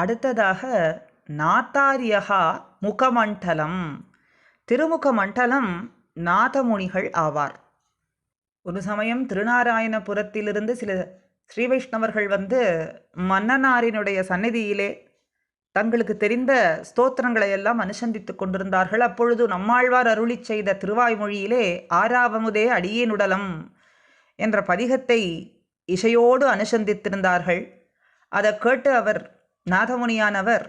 அடுத்ததாக நாத்தாரியகா முகமண்டலம். திருமுக மண்டலம் நாதமுனிகள் ஆவார். ஒரு சமயம் திருநாராயணபுரத்திலிருந்து சில ஸ்ரீ வைஷ்ணவர்கள் வந்து மன்னனாரினுடைய சந்நிதியிலே தங்களுக்கு தெரிந்த ஸ்தோத்திரங்களை எல்லாம் அனுசந்தித்து கொண்டிருந்தார்கள். அப்பொழுது நம்மாழ்வார் அருளி செய்த திருவாய்மொழியிலே ஆறாவமுதே அடியேனுடலம் என்ற பதிகத்தை இசையோடு அனுசந்தித்திருந்தார்கள். அதை கேட்டு அவர் நாதமுனியானவர்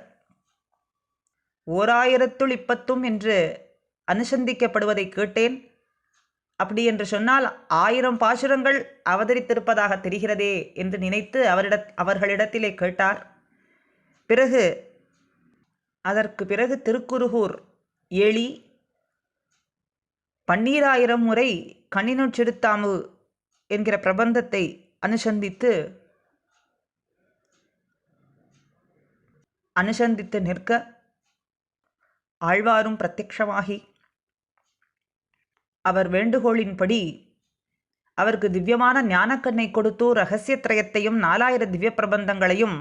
ஓராயிரத்துள் இப்பத்தும் என்று அனுசந்திக்கப்படுவதை கேட்டேன். அப்படி என்று சொன்னால் ஆயிரம் பாசுரங்கள் அவதரித்திருப்பதாக தெரிகிறதே என்று நினைத்து அவரிட அவர்களிடத்திலே கேட்டார். பிறகு அதற்கு பிறகு திருக்குருகூர் எளி பன்னீராயிரம் முறை கண்ணினுட் சிறுத்தாமு என்கிற பிரபந்தத்தை அனுசந்தித்து அனுசந்தித்து நிற்க ஆழ்வாரும் பிரத்யக்ஷமாகி அவர் வேண்டுகோளின்படி அவருக்கு திவ்யமான ஞானக்கண்ணை கொடுத்து ரகசியத்ரயத்தையும் நாலாயிர திவ்ய பிரபந்தங்களையும்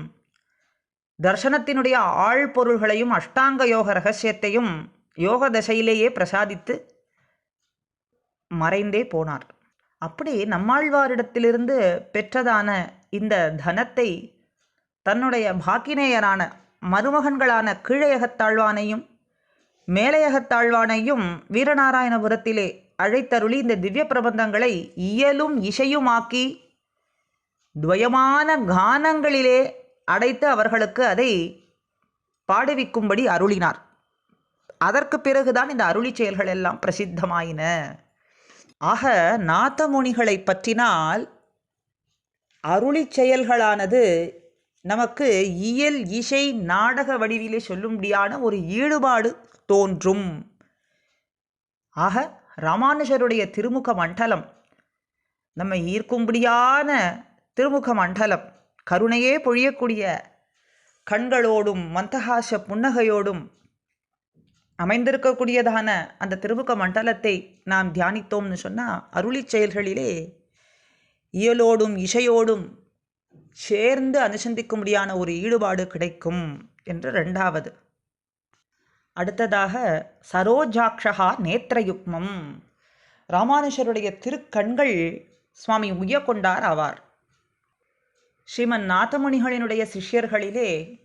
தர்சனத்தினுடைய ஆழ்பொருள்களையும் அஷ்டாங்க யோக ரகசியத்தையும் யோக தசையிலேயே பிரசாதித்து மறைந்தே போனார். அப்படி நம்மாழ்வாரிடத்திலிருந்து பெற்றதான இந்த தனத்தை தன்னுடைய பாக்கினேயரான மருமகன்களான கீழையகத்தாழ்வானையும் மேலையகத்தாழ்வானையும் வீரநாராயணபுரத்திலே அழைத்தருளி இந்த திவ்ய பிரபந்தங்களை இயலும் இசையுமாக்கி துவயமான கானங்களிலே அடைத்து அவர்களுக்கு அதை பாடுவிக்கும்படி அருளினார். அதற்கு பிறகுதான் இந்த அருளி செயல்கள் எல்லாம் பிரசித்தமாயின. ஆக நாத்தமுனிகளை பற்றினால் அருளி செயல்களானது நமக்கு இயல் இசை நாடக வடிவிலே சொல்லும்படியான ஒரு ஈடுபாடு தோன்றும். ஆக ராமானுஜருடைய திருமுக மண்டலம் நம்மை ஈர்க்கும்படியான திருமுக மண்டலம் கருணையே பொழியக்கூடிய கண்களோடும் மந்தகாச புன்னகையோடும் அமைந்திருக்கக்கூடியதான அந்த திருமுக மண்டலத்தை நாம் தியானித்தோம்னு சொன்னால் அருளிச் செயல்களிலே இயலோடும் இசையோடும் சேர்ந்து அனுசந்திக்கும்படியான ஒரு ஈடுபாடு கிடைக்கும் என்று ரெண்டாவது அடுத்ததாக சரோஜாக்ஷகா நேத்திரயுக்மம். ராமானுஷருடைய திருக்கண்கள் சுவாமி உய்யக்கொண்டார் ஆவார். ஸ்ரீமன் நாதமுனிகளினுடைய சிஷ்யர்களிலே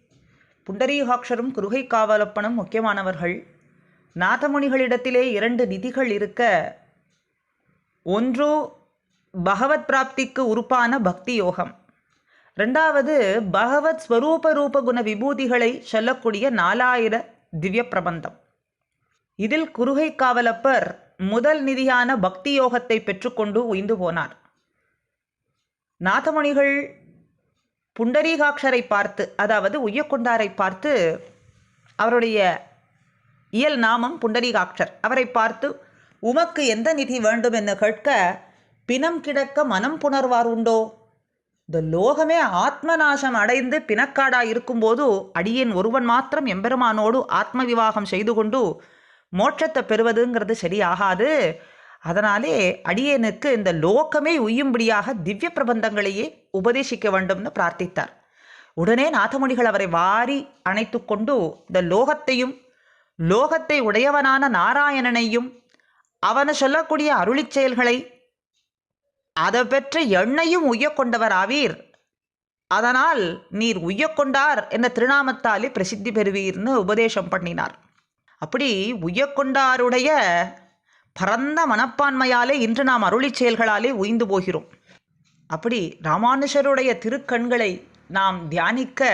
புண்டரீகாட்சரும் குருகை காவலப்பனும் முக்கியமானவர்கள். நாதமுனிகளிடத்திலே இரண்டு நிதிகள் இருக்க ஒன்று பகவத் பிராப்திக்கு உறுப்பான பக்தி யோகம். ரெண்டாவது பகவத் ஸ்வரூப ரூப குண விபூதிகளை சொல்லக்கூடிய நாலாயிர திவ்ய பிரபந்தம். இதில் குருகை காவலப்பர் முதல் நிதியான பக்தி யோகத்தை பெற்றுக்கொண்டு உய்ந்து போனார். நாதமணிகள் புண்டரீகாட்சரை பார்த்து அதாவது உய்யக்கொண்டாரை பார்த்து அவருடைய இயல் நாமம் புண்டரீகாட்சர். அவரை பார்த்து உமக்கு எந்த நிதி வேண்டும்? என்று கேட்க பிணம் கிடக்க மனம் புணர்வார் உண்டோ? இந்த லோகமே ஆத்மநாசம் அடைந்து பிணக்காடாக இருக்கும்போது அடியேன் ஒருவன் மாத்திரம் எம்பெருமானோடு ஆத்ம விவாகம் செய்து கொண்டு மோட்சத்தை பெறுவதுங்கிறது சரியாகாது. அதனாலே அடியேனுக்கு இந்த லோகமே உய்யும்படியாக திவ்ய பிரபந்தங்களையே உபதேசிக்க வேண்டும்னு பிரார்த்தித்தார். உடனே நாதமுனிகள் அவரை வாரி அணைத்து கொண்டு இந்த லோகத்தையும் லோகத்தை உடையவனான நாராயணனையும் அவனை சொல்லக்கூடிய அருளிச் செயல்களை அதை பெற்ற எண்ணையும் உய்யக்கொண்டவர் ஆவீர் அதனால் நீர் உய்யக்கொண்டார் என்ற திருநாமத்தாலே பிரசித்தி பெறுவீர்னு உபதேசம் பண்ணினார். அப்படி உய்யக்கொண்டாருடைய பரந்த மனப்பான்மையாலே இன்று நாம் அருளிச் செயல்களாலே உய்ந்து போகிறோம். அப்படி ராமானுஷருடைய திருக்கண்களை நாம் தியானிக்க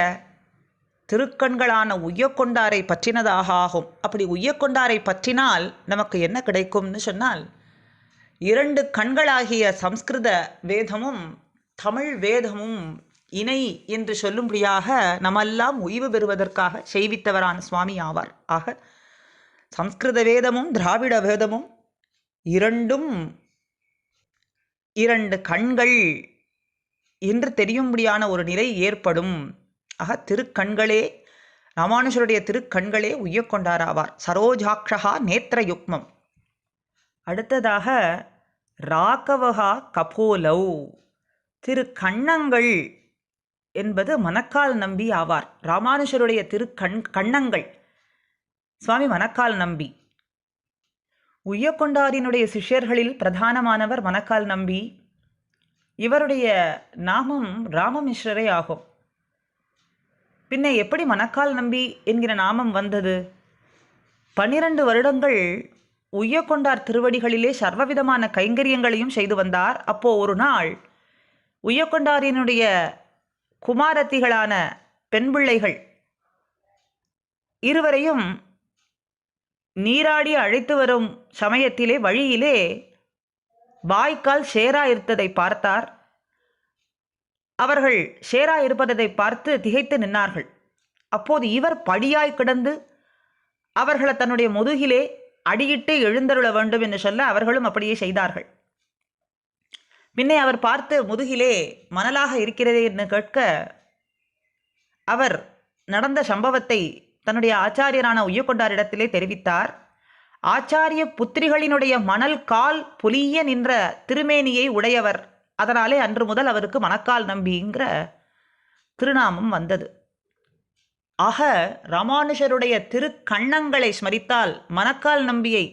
திருக்கண்களான உய்யக்கொண்டாரை பற்றினதாக ஆகும். அப்படி உய்யக்கொண்டாரை பற்றினால் நமக்கு என்ன கிடைக்கும்னு சொன்னால் இரண்டு கண்களாகிய சம்ஸ்கிருத வேதமும் தமிழ் வேதமும் இணை என்று சொல்லும்படியாக நம்மெல்லாம் உய்வு பெறுவதற்காக செய்வித்தவரான சுவாமி ஆவார். ஆக சம்ஸ்கிருத வேதமும் திராவிட வேதமும் இரண்டும் இரண்டு கண்கள் என்று தெரியும்படியான ஒரு நிலை ஏற்படும். ஆக திருக்கண்களே ராமானுஷருடைய திருக்கண்களே உய்யக்கொண்டாராவார். சரோஜாக்ஷகா நேத்திரயுக்மம். அடுத்ததாக ராகவகா கபோலவ் திரு கண்ணங்கள் என்பது மணக்கால் நம்பி ஆவார். ராமானுஷருடைய திரு கண் கண்ணங்கள். சுவாமி மணக்கால் நம்பி. உய்யக்கொண்டாரினுடைய சிஷ்யர்களில் பிரதானமானவர் மணக்கால் நம்பி. இவருடைய நாமம் ராமமிஸ்ரரே ஆகும். பின்ன எப்படி மணக்கால் நம்பி என்கிற நாமம் வந்தது? பன்னிரண்டு வருடங்கள் உய்யக்கொண்டார் திருவடிகளிலே சர்வவிதமான கைங்கரியங்களையும் செய்து வந்தார். அப்போ ஒரு நாள் உய்யக்கொண்டாரினுடைய குமாரத்திகளான பெண் பிள்ளைகள் இருவரையும் நீராடி அழைத்து வரும் சமயத்திலே வழியிலே வாய்க்கால் சேரா இருந்ததை பார்த்தார். அவர்கள் சேரா இருப்பதை பார்த்து திகைத்து நின்னார்கள். அப்போது இவர் படியாய் கிடந்து அவர்களை தன்னுடைய முதுகிலே அடியிட்டு எழுந்தருள வேண்டும் என்று சொல்ல அவர்களும் அப்படியே செய்தார்கள். பின்னே அவர் பார்த்து முதுகிலே மணலாக இருக்கிறதே என்று கேட்க அவர் நடந்த சம்பவத்தை தன்னுடைய ஆச்சாரியரான உய்யக்கொண்டாரிடத்திலே தெரிவித்தார். ஆச்சாரிய புத்திரிகளினுடைய மணல் கால் பொலிய நின்ற திருமேனியை உடையவர். அதனாலே அன்று முதல் அவருக்கு மணக்கால் நம்பிங்கிற திருநாமம் வந்தது. ஆக ராமானுஷருடைய திருக்கண்ணங்களை ஸ்மரித்தால் மணக்கால் நம்பியை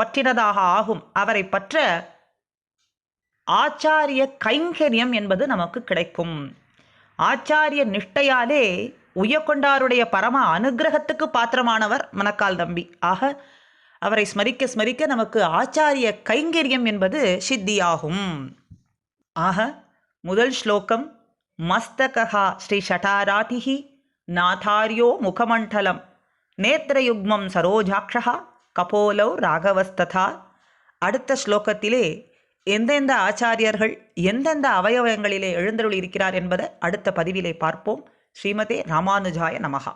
பற்றினதாக ஆகும். அவரை பற்ற ஆச்சாரிய கைங்கரியம் என்பது நமக்கு கிடைக்கும். ஆச்சாரிய நிஷ்டையாலே உய்யக்கொண்டாருடைய பரம அனுகிரகத்துக்கு பாத்திரமானவர் மணக்கால் நம்பி. ஆக அவரை ஸ்மரிக்க ஸ்மரிக்க நமக்கு ஆச்சாரிய கைங்கரியம் என்பது சித்தியாகும். ஆக முதல் ஸ்லோகம் மஸ்தகா ஸ்ரீ ஷட்டாராதிஹி நாதாரியோ முகமண்டலம் நேத்திரயுக்மம் சரோஜாட்சா கபோலோ ராகவஸ்ததா அடுத்த ஸ்லோகத்திலே எந்தெந்த ஆச்சாரியர்கள் எந்தெந்த அவயவங்களிலே எழுந்தருள் இருக்கிறார் என்பதை அடுத்த பதிவிலே பார்ப்போம். ஸ்ரீமதே ராமானுஜாய நமகா